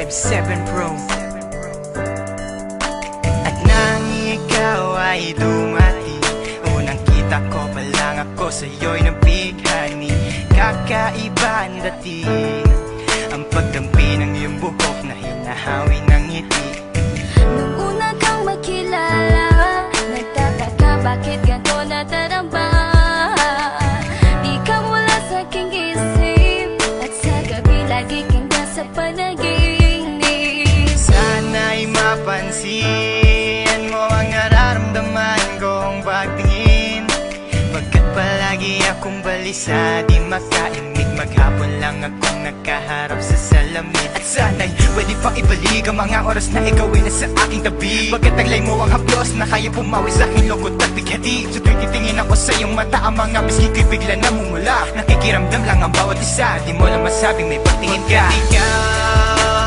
Music 357 Pro. At nang ikaw ay dumating Unang kita ko pa lang ako sa'yo'y nabighani. Kakaiba ang dating mapansin mo ang nararamdaman kong pagtingin. Pagkat palagi akong balisa? Di makaimik Maghapon lang akong nakaharap sa salamin. At sana'y pwede pang ibalik Ang mga oras na ikaw ay nasa aking tabi. Pagkat taglay mo ang haplos Na kaya pumawi sa aking lungkot at bighati? Tuwing titingin ako sa iyong mata Ang mga biski ko'y bigla namumula. Nakikiramdam lang ang bawat isa. Di mo lang masabing may pagtingin ka. Ikaw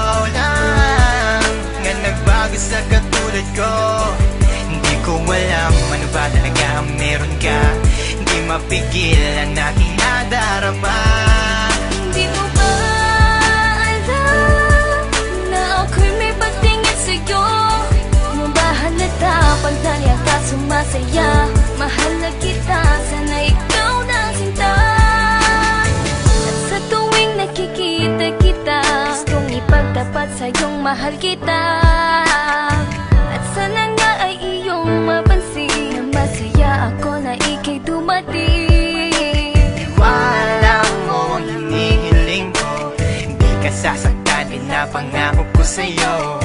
nagbago sa katulad ko. Hindi ko alam ano ba talaga ang meron ka. Hindi mapigil ang aking nadarama Di mo ba alam Na ako'y may pagtingin sa'yo? Mo ba halata pag naliya ka sumasaya? Mahal na kita, sana ikaw na sinta. Sa tuwing nakikita kita Gustong ipagtapat sa'yong mahal kita radio.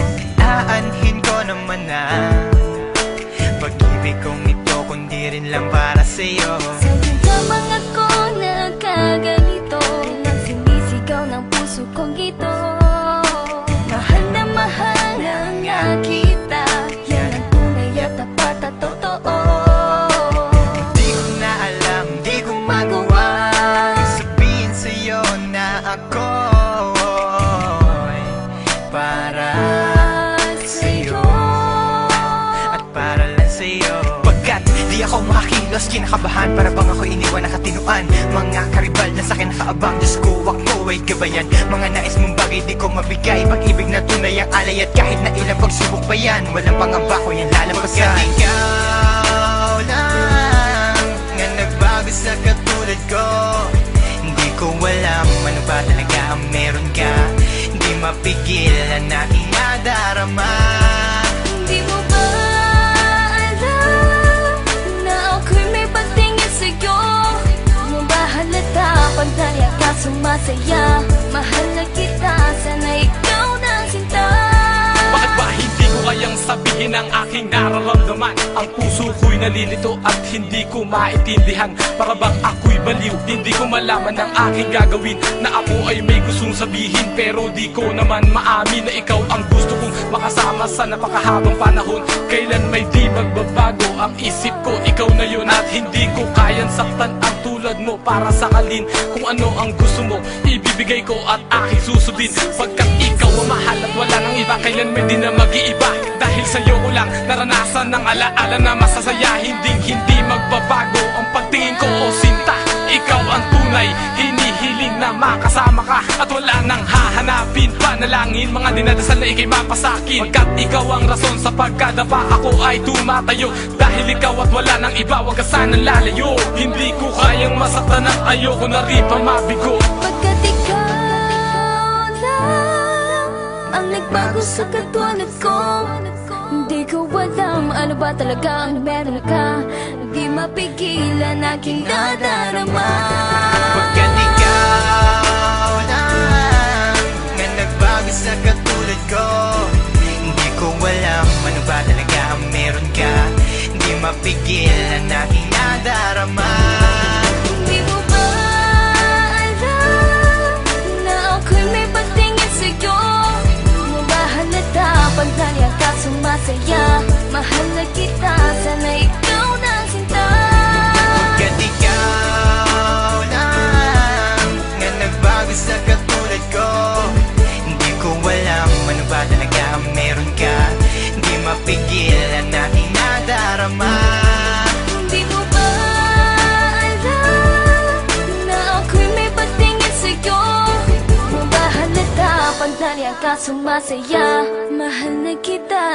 Mga karibal na sa'kin. Nakaabang Diyos ko ako ay gabayan. Mga nais mong bagay di ko mabigay. Pag-ibig na tunay ang alay At kahit na ilang pagsubok pa yan Walang pangamba ko yan lalampasan. Pagkat ikaw lang Nga nagbago sa katulad ko Hindi ko alam ano ba talaga ang meron ka. Hindi mapigil ang aking Ang puso ko'y nalilito at hindi ko maintindihan. Para bang ako'y baliw, hindi ko malaman ang aking gagawin. Na ako ay may gustong sabihin pero di ko naman maamin Na ikaw ang gusto kong makasama sa napakahabang panahon. Kailan may di magbabago ang isip ko Ikaw na yun at hindi ko kayang saktan ang tulad mo Para sakalin kung ano ang gusto mo Ibibigay ko at aking susundin Pagkat ikaw ang mahal at wala nang iba Kailan may di na mag-iiba lang naranasan ng alaala na masasaya. Hindi hindi magbabago ang pagtingin ko o sinta. Ikaw ang tunay, hinihiling na makasama ka. At wala nang hahanapin Panalangin, mga dinadasal na ikay mapasakin. Pagkat ikaw ang rason sa pagkadapa Ako ay tumatayo. Dahil ikaw at wala nang iba Huwag ka sanang lalayo. Hindi ko kayang masaktan at ayoko na rin pa mabigo. Pagkat ikaw Ang nagbago sa katulad ko Hindi ko alam ano ba talaga ang meron ka? Hindi mapigilan aking nadarama Pagkat ikaw ka sumasaya. Mahal na kita